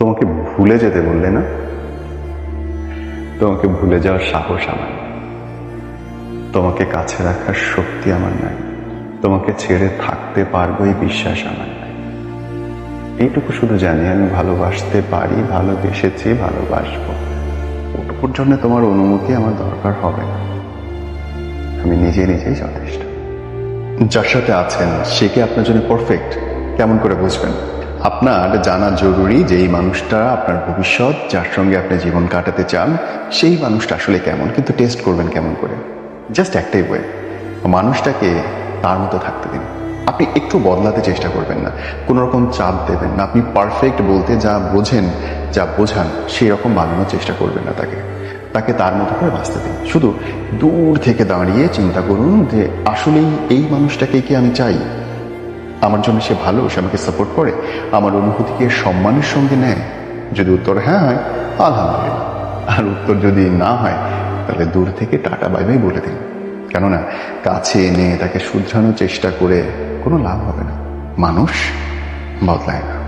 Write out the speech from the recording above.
তোমাকে ভুলে যেতে বললে না? তোমাকে ভুলে যাওয়ার সাহস আমার তোমাকে কাছে রাখার শক্তি আমার নাই। তোমাকে ছেড়ে থাকতে পারব এই বিশ্বাস আমার নাই। এইটুকু শুধু জানি, আমি ভালোবাসতে পারি, ভালোবেসেছি, ভালোবাসবো। ওটুকুর জন্য তোমার অনুমতি আমার দরকার হবে না। আমি নিজে নিজেই যথেষ্ট। যার সাথে আছেন, সে কি আপনার জন্য পারফেক্ট কেমন করে বুঝবেন? আপনার জানা জরুরি যে এই মানুষটা আপনার ভবিষ্যৎ, যার সঙ্গে আপনি জীবন কাটাতে চান, সেই মানুষটা আসলে কেমন? কিন্তু টেস্ট করবেন কেমন করে? জাস্ট একটাই বই মানুষটাকে তার মতো থাকতে দিন। আপনি একটু বদলাতে চেষ্টা করবেন না। কোনো রকম চাপ দেবেন না। আপনি পারফেক্ট বলতে যা বোঝেন, যা বোঝান সেই রকম বানানোর চেষ্টা করবেন না তাকে। তাকে তার মতো করে বাঁচতে দিন। শুধু দূর থেকে দাঁড়িয়ে চিন্তা করুন যে আসলেই এই মানুষটাকে কি আমি চাই? আমার জন্য সে ভালো, সে আমাকে সাপোর্ট করে, আমার অনুভূতিকে সম্মানের সঙ্গে নেয়। যদি উত্তর হ্যাঁ হয়, আলহামদুলিল্লাহ। আর উত্তর যদি না হয়, তাহলে দূর থেকে টাটা, বাই বাই বলে দিন। কেননা, কাছে এনে তাকে শুধরানোর চেষ্টা করে কোনো লাভ হবে না। মানুষ বদলায় না।